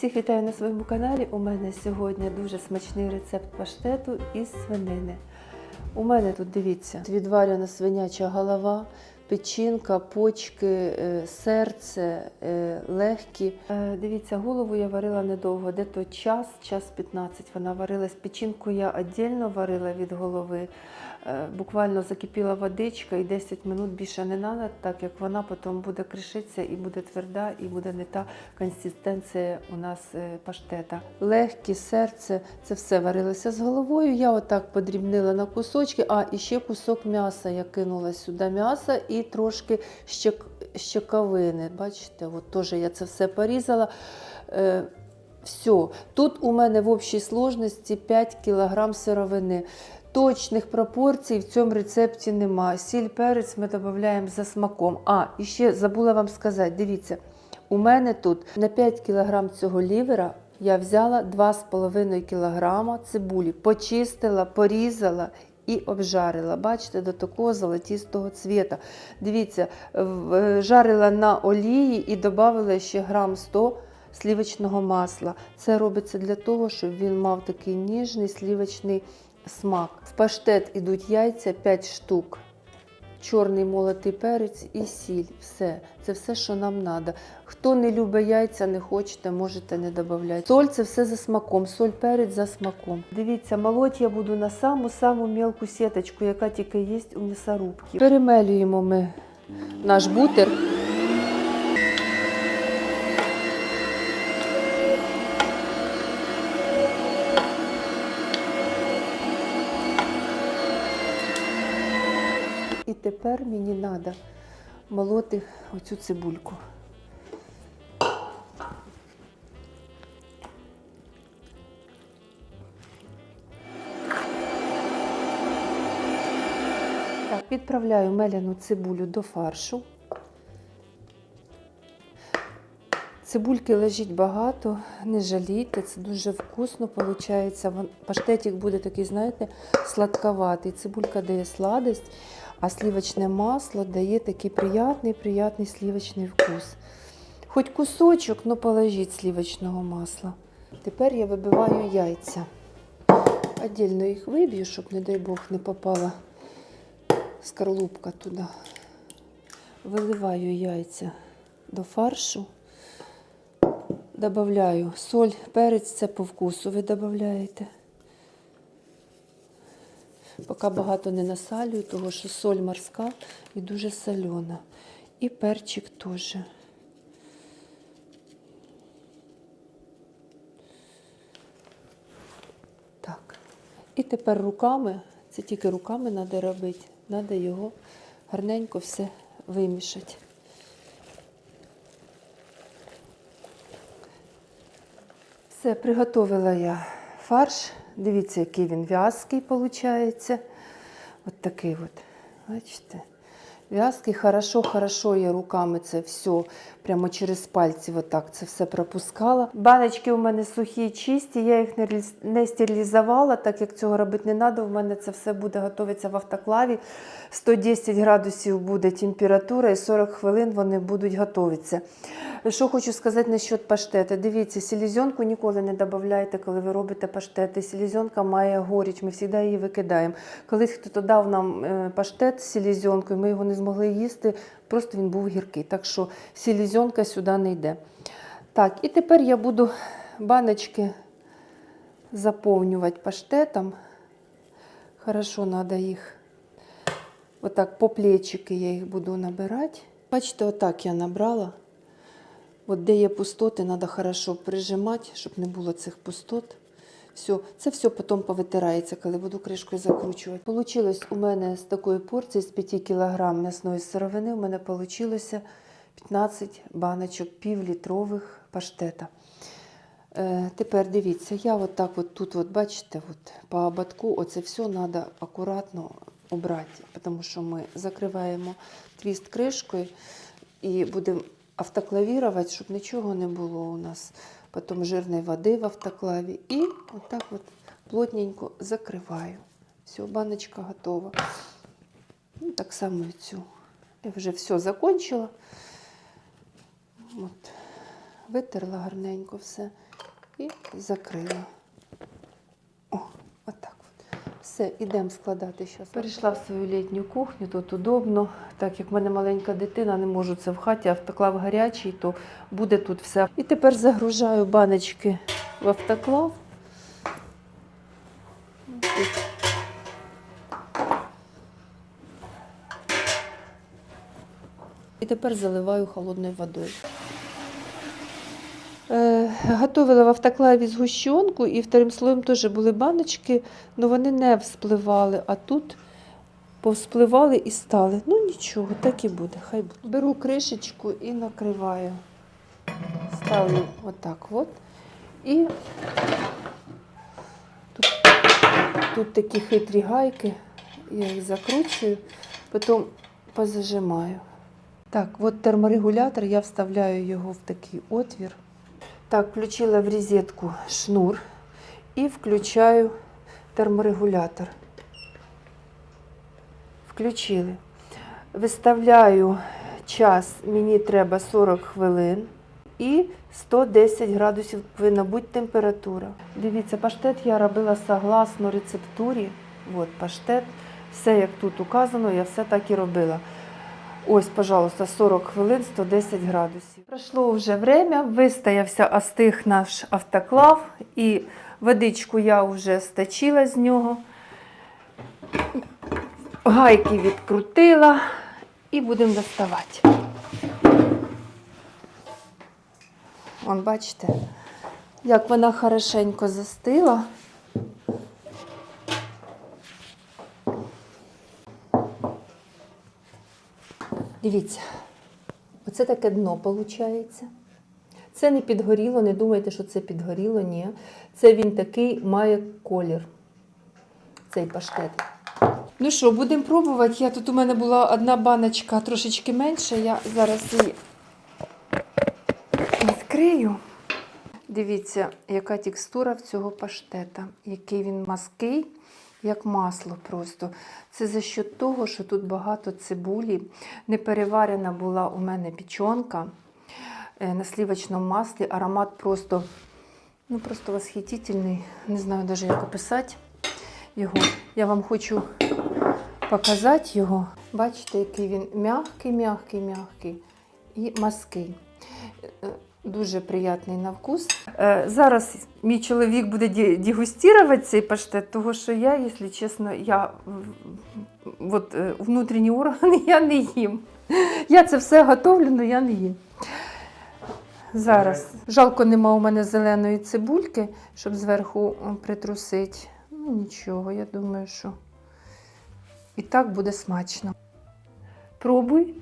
Всіх вітаю на своєму каналі. У мене сьогодні дуже смачний рецепт паштету із свинини. У мене тут дивіться відварена свиняча голова, печінка, почки, е, серце, е, легкі. Е, Дивіться, голову я варила недовго, де то час, час 15 вона варилась. Печінку я віддільно варила від голови. Буквально закипіла водичка і 10 минут більше не треба, так як вона потім буде кришитися і буде тверда, і буде не та консистенція у нас паштета. Легкі, серце, це все варилося з головою. Я отак подрібнила на кусочки, а і ще кусок м'яса я кинула сюди м'яса і трошки щек, щековини. Бачите, от теж я це все порізала. Е, все. Тут у мене в общій сложності 5 кг сировини. Точних пропорцій в цьому рецепті нема. Сіль перець ми додаємо за смаком. А, і ще забула вам сказати, дивіться, у мене тут на 5 кг цього лівера я взяла 2,5 кг цибулі, почистила, порізала і обжарила. Бачите, до такого золотістого цвіта. Дивіться, жарила на олії і додала ще грам 100 слівочного масла. Це робиться для того, щоб він мав такий ніжний слівочний смак. В паштет ідуть яйця 5 штук. Чорний молотий перець і сіль. Все. Це все, що нам треба. Хто не любить яйця, не хочете, можете не додати. Соль це все за смаком. Соль, перець за смаком. Дивіться, молоть я буду на саму-саму мілку сіточку, яка тільки є у м'ясорубці. Перемелюємо ми наш бутер. Тепер мені треба молоти оцю цибульку. Так, відправляю меляну цибулю до фаршу. Цибульки лежить багато, не жалійте, це дуже вкусно виходить. Паштетик буде такий, знаєте, сладковатий. Цибулька дає сладость, а сливочне масло дає такий приятний, приятний сливочний вкус. Хоч кусочок, але положіть сливочного масла. Тепер я вибиваю яйця. Отдельно їх виб'ю, щоб, не дай Бог, не попала скорлупка туди. Виливаю яйця до фаршу. Добавляю соль, перець це по вкусу ви додаєте. Поки багато не насалюю, тому що соль морська і дуже солена. І перчик теж. Так. І тепер руками, це тільки руками треба робити, треба його гарненько все вимішати. Все, приготовила я фарш. Дивіться, який він в'язкий виходить. От такий от. Бачите? В'язкий, хорошо, хорошо я руками це все прямо через пальці отак це все пропускала. Баночки у мене сухі, чисті, я їх не стерилізувала, так як цього робити не треба. У мене це все буде готуватися в автоклаві. 110 градусів буде температура і 40 хвилин вони будуть готуватися. Що хочу сказати насчет паштета. Дивіться, селезенку ніколи не додавайте, коли ви робите паштети. Селезенка має горіч, ми завжди її викидаємо. Колись хтось дав нам е, паштет з селезенкою, ми його не змогли їсти, просто він був гіркий. Так що селезенка сюди не йде. Так, і тепер я буду баночки заповнювати паштетом. Хорошо, треба їх отак по плечики я їх буду набирати. Бачите, отак я набрала. От де є пустоти, треба хорошо прижимати, щоб не було цих пустот. Все, це все потім повитирається, коли буду кришкою закручувати. Получилось у мене з такої порції, з 5 кг м'ясної сировини, у мене вийшло 15 баночок півлітрових паштета. Е, тепер дивіться, я от от тут, от, бачите, от, по ободку оце все треба акуратно обрати, тому що ми закриваємо твіст кришкою і будемо автоклавірувати, щоб нічого не було у нас. Потім жирної води в автоклаві. І отак вот плотненько закриваю. Все, баночка готова. Ну, так само і цю. Я вже все закончила. От. витерла гарненько все і закрила. О, отак. От. Все, ідемо складати зараз. Перейшла в свою літню кухню, тут удобно. Так як в мене маленька дитина, не можу це в хаті, автоклав гарячий, то буде тут все. І тепер загружаю баночки в автоклав. І тепер заливаю холодною водою. Готувала в автоклаві згущенку і вторим слоєм теж були баночки, але вони не вспливали, а тут повспливали і стали. Ну нічого, так і буде. Хай буде. Беру кришечку і накриваю. Ставлю отак от. І тут, тут такі хитрі гайки, я їх закручую, потім позажимаю. Так, от терморегулятор, я вставляю його в такий отвір. Так, включила в розетку шнур і включаю терморегулятор. Включили. Виставляю час, мені треба 40 хвилин і 110 градусів повинна бути температура. Дивіться, паштет я робила согласно рецептурі. От паштет. Все як тут указано, я все так і робила. Ось, пожалуйста, 40 хвилин, 110 градусів. Пройшло вже время, вистоявся, остиг наш автоклав, і водичку я вже сточила з нього. Гайки відкрутила і будемо доставати. Вон, бачите, як вона хорошенько застила. Дивіться, оце таке дно виходить. Це не підгоріло, не думайте, що це підгоріло, ні. Це він такий має колір, цей паштет. Ну що, будемо пробувати. Я тут у мене була одна баночка трошечки менша. Я зараз її відкрию. Дивіться, яка текстура в цього паштета, який він мазкий, як масло просто. Це за счет того, що тут багато цибулі. Не переварена була у мене печонка е, на сливочному маслі. Аромат просто, ну, просто восхитительний. Не знаю навіть, як описати його. Я вам хочу показати його. Бачите, який він м'який, м'який, м'який і мазкий. Дуже приятний на вкус. Е, Зараз мій чоловік буде дегустувати цей паштет, тому що я, якщо чесно, я от, е, внутрішні органи я не їм. Я це все готовлю, але я не їм. Зараз. Жалко, нема у мене зеленої цибульки, щоб зверху притрусити. Ну, нічого, я думаю, що і так буде смачно. Пробуй.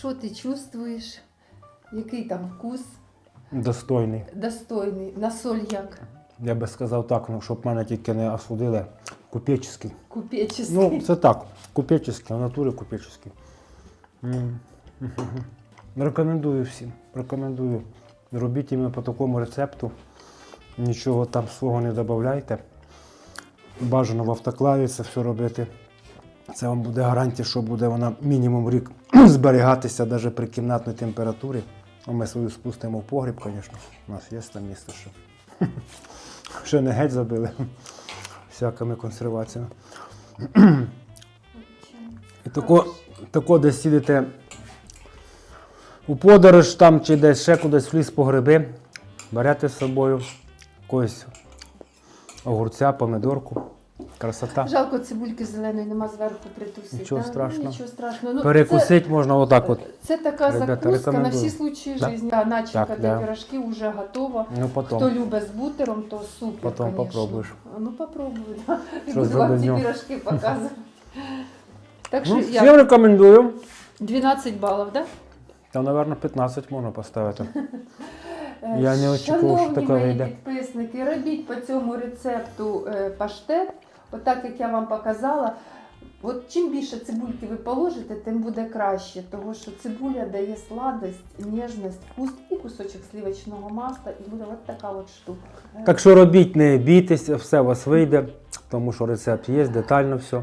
Що ти чувствуєш? Який там вкус? Достойний. Достойний. На соль як? Я би сказав так, ну, щоб мене тільки не осудили. Купеческий. Купеческий. Ну, це так, купеческий, в натурі купеческий. Рекомендую всім. Рекомендую. Робіть іменно по такому рецепту. Нічого там свого не додавайте. Бажано в автоклаві це все робити. Це вам буде гарантія, що буде вона мінімум рік зберігатися навіть при кімнатній температурі. А ми свою спустимо в погріб, звісно. У нас є там місце, що ще не геть забили всякими консерваціями. І тако, тако десь сідете у подорож там чи десь ще кудись в ліс по гриби, берете з собою якогось огурця, помидорку. Красота. Жалко, цибульки зеленої нема зверху притрусити. Нічого да? Ну, страшного. Нічого страшного. Ну, Перекусити можна отак от. Це, це така Ребята, закуска на рекомендую. всі случаї Да. життя. А начинка Так, для да. пирожків вже готова. Ну Хто любить з бутером, то супер, Потім конечно. попробуєш. Ну попробуй, да. І Що буду вам ці нього? показувати. Так що Ну, я всім рекомендую. 12 балів, так? Там, мабуть, 15 можна поставити. Е, Я не очікував, що Шановні таке мої вийде. підписники, робіть по цьому рецепту е, паштет, отак як я вам показала. От чим більше цибульки ви положите, тим буде краще, тому що цибуля дає сладость, ніжність, вкус і кусочок сливочного масла, і буде от така от штука. Так що робіть, не бійтеся, все у вас вийде, тому що рецепт є, детально все.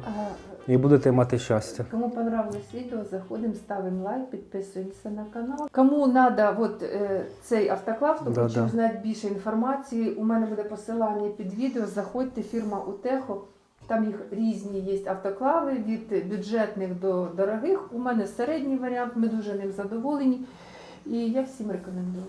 і будете мати щастя. Кому понравилось відео, заходимо, ставимо лайк, підписуємося на канал. Кому треба от, е, цей автоклав, хто Да, хоче да. знати більше інформації, у мене буде посилання під відео. Заходьте, фірма Утехо. Там їх різні є автоклави від бюджетних до дорогих. У мене середній варіант, ми дуже ним задоволені. І я всім рекомендую.